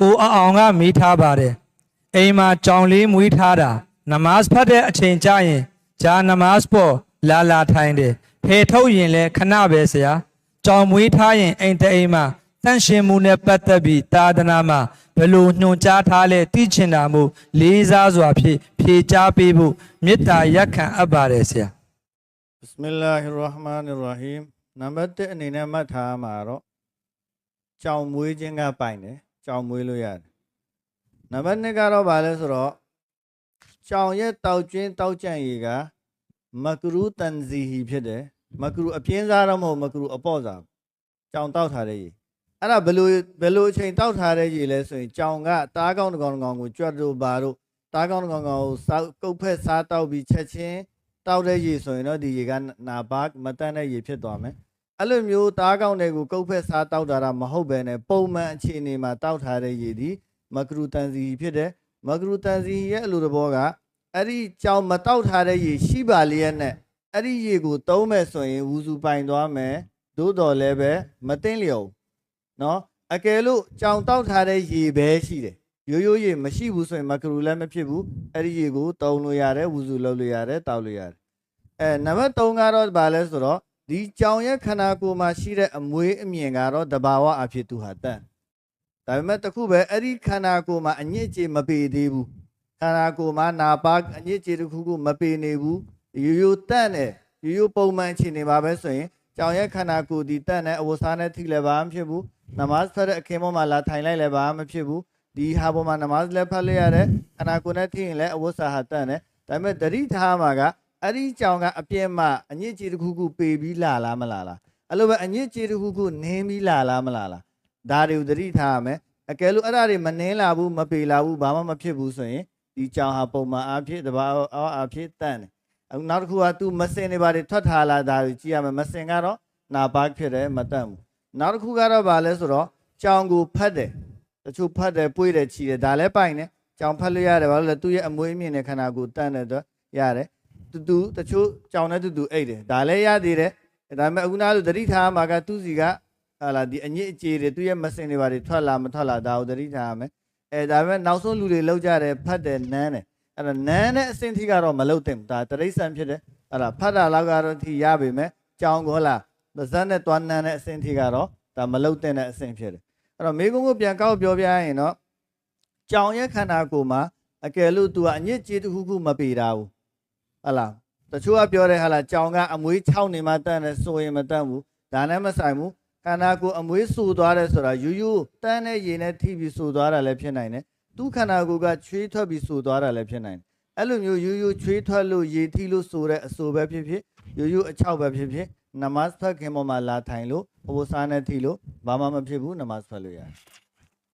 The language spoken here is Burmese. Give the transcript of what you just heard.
ကိုအအောင်ကမိထားပါတယ်အိမ်မှာကြောင်လေးမွေးထားတာနမတ်ဖတ်တဲ့အချိန်ကျရင်ဂျာနမတ်ပေါ်လာလာထိုင်တယ်ဖေထုတ်ရင်လည်းခဏပဲဆရာကြောင်မွေးထားရင်အိမ်တအိမ်မှာတန့်ရှင်မှုနဲ့ပတ်သက်ပြီးသာသနာမှာဘယ်လိုညွှန်ကြားထားလဲသိချင်တာမို့လေးစားစွာဖြည့်ဖြေကြားပေးဖို့မေတ္တာရက်ခံအပ်ပါတယ်ဆရာဘစ်မလာဟီရဟ်မာနီရဟီမ်နံပါတ်1အနေနဲ့မှတ်ထားမှာတော့ကြောင်မွေးခြင်းကပိုင်တယ် ကြောင်မွေးလို့ရတယ်နံပါတ်2ကတော့ဗာလဲဆိုတော့ကြောင်ရဲ့တောက်ကျွင်းတောက်ကြံ့ရည်ကမကရူတန်ဇီဟီဖြစ်တယ်မကရူအပြင်းစားတော့မဟုတ်မကရူအပေါ့စားကြောင်တောက်ထားတဲ့ရည်အဲ့ဒါဘယ်လိုဘယ်လိုအချိန်တောက်ထားတဲ့ရည်လဲဆိုရင်ကြောင်ကတားကောင်းတစ်ကောင်တစ်ကောင်ကိုကြွတ်တို့ပါတို့တားကောင်းတစ်ကောင်ကောင်ကိုစားကုတ်ဖက်စားတောက်ပြီးချက်ချင်းတောက်တဲ့ရေဆိုရင်တော့ဒီရေကနာဘာမတန်းတဲ့ရေဖြစ်သွားမယ် အဲ့လိုမျိုးတားကောင်းတွေကိုကုတ်ဖက်စားတောက်တာတော့မဟုတ်ပဲနဲ့ပုံမှန်အခြေအနေမှာတောက်ထားတဲ့ရေဒီမကရူတန်စီဖြစ်တယ်မကရူတန်စီရဲ့အလိုတဘောကအဲ့ဒီကြောင်မတောက်ထားတဲ့ရေရှိပါလျက်နဲ့အဲ့ဒီရေကိုသုံးမဲ့ဆိုရင်ဝူစုပိုင်သွားမယ်သို့တော်လည်းပဲမသိမ့်လျော်ဘူးနော်အကယ်လို့ကြောင်တောက်ထားတဲ့ရေပဲရှိတယ်ရိုးရိုးရေမရှိဘူးဆိုရင်မကရူလည်းမဖြစ်ဘူးအဲ့ဒီရေကိုသုံးလို့ရတယ်ဝူစုလုပ်လို့ရတယ်တောက်လို့ရတယ်အဲနံပါတ်3ကတော့ဗာလဲဆိုတော့ ဒီကြောင်ရဲ့ခန္ဓာကိုယ်မှာရှိတဲ့အမွေးအမြင်ကတော့တဘာဝအဖြစ်သူဟာတန်ဒါပေမဲ့တခုပဲအဲ့ဒီခန္ဓာကိုယ်မှာအညစ်အကြေးမပေသေးဘူးခန္ဓာကိုယ်မှာနာပါအညစ်အကြေးတစ်ခုခုမပေနေဘူးရိုးရိုးတန့်တယ်ရိုးရိုးပုံမှန်အခြေအနေပါပဲဆိုရင်ကြောင်ရဲ့ခန္ဓာကိုယ်ဒီတန့်တဲ့အဝတ်စားနဲ့ထိလည်းဘာမှမဖြစ်ဘူးနမတ်ဖတ်တဲ့အခင်းပေါ်မှာလာထိုင်လိုက်လည်းဘာမှမဖြစ်ဘူးဒီဟာပေါ်မှာနမတ်လည်းဖတ်လိုက်ရတယ်ခန္ဓာကိုယ်နဲ့ထိရင်လည်းအဝတ်စားဟာတန့်တယ်ဒါပေမဲ့တတိထားမှာက အဲ့ဒီကြောင်ကအပြင်းမှအညစ်အကြေးတစ်ခုခုပေပြီးလာလားမလာလားအဲ့လိုပဲအညစ်အကြေးတစ်ခုခုနင်းပြီးလာလားမလာလားဒါတွေကိုသတိထားရမယ်အကယ်လို့အဲ့ဒါတွေမနင်းလာဘူးမပေလာဘူးဘာမှမဖြစ်ဘူးဆိုရင်ဒီကြောင်ဟာပုံမှန်အားဖြင့်တဘာအောအားဖြင့်တန့်တယ်အခုနောက်တစ်ခုက तू မစင်တွေဘာတွေထွက်ထားလာဒါတွေကြည့်ရမယ်မစင်ကတော့နာပါဖြစ်တယ်မတန့်ဘူးနောက်တစ်ခုကတော့ဗာလဲဆိုတော့ကြောင်ကိုဖတ်တယ်တချို့ဖတ်တယ်ပွေးတယ်ချီတယ်ဒါလည်းပိုင်တယ်ကြောင်ဖတ်လို့ရတယ်ဘာလို့လဲသူ့ရဲ့အမွေးအမြင့်တဲ့ခန္ဓာကိုယ်တန့်တဲ့အတွက်ရတယ် တူတူတချို့ကြောင်နဲ့တူတူအိတ်တယ်ဒါလည်းရသေးတယ်ဒါပေမဲ့အခုနားလို့သတိထားမှာကသူ့စီကဟာလာဒီအညစ်အကြေးတွေသူ့ရဲ့မစင်တွေဘာတွေထွက်လာမထွက်လာဒါကိုသတိထားရမယ်အဲဒါပေမဲ့နောက်ဆုံးလူတွေလောက်ကြတယ်ဖတ်တယ်နန်းတယ်အဲ့ဒါနန်းတဲ့အစင်ထိကတော့မလုတ်သင့်ဘူးဒါတရိษံဖြစ်တယ်အဲ့ဒါဖတ်တာလောက်ကတော့ထိရပေမဲ့ကြောင်ကောလာပါဇက်နဲ့တွန်းနန်းတဲ့အစင်ထိကတော့ဒါမလုတ်သင့်တဲ့အစင်ဖြစ်တယ်အဲ့တော့မိကုန်းကိုပြန်ကောက်ပြောပြရရင်တော့ကြောင်ရဲ့ခန္ဓာကိုယ်မှာအကယ်လို့ तू ကအညစ်အကြေးတစ်ခုခုမပေတာဘူး ဟလာတချို့ကပြောတယ်ဟလာကြောင်ကအမွေး6နေမှတန်းတယ်ဆိုရင်မတန်းဘူးဒါနဲ့မဆိုင်ဘူးခန္ဓာကိုယ်အမွေးဆူသွားတယ်ဆိုတာယူယူတန်းတဲ့ရေနဲ့ထိပြီးဆူသွားတာလည်းဖြစ်နိုင်တယ်သူခန္ဓာကိုယ်ကချွေးထွက်ပြီးဆူသွားတာလည်းဖြစ်နိုင်တယ်အဲ့လိုမျိုးယူယူချွေးထွက်လို့ရေထိလို့ဆူတဲ့အဆူပဲဖြစ်ဖြစ်ယူယူအချောက်ပဲဖြစ်ဖြစ်နမတ်ဖတ်ခင်ပေါ်မှာလာထိုင်လို့အဝစားနဲ့ထိလို့ဘာမှမဖြစ်ဘူးနမတ်ဖတ်လို့ရတယ်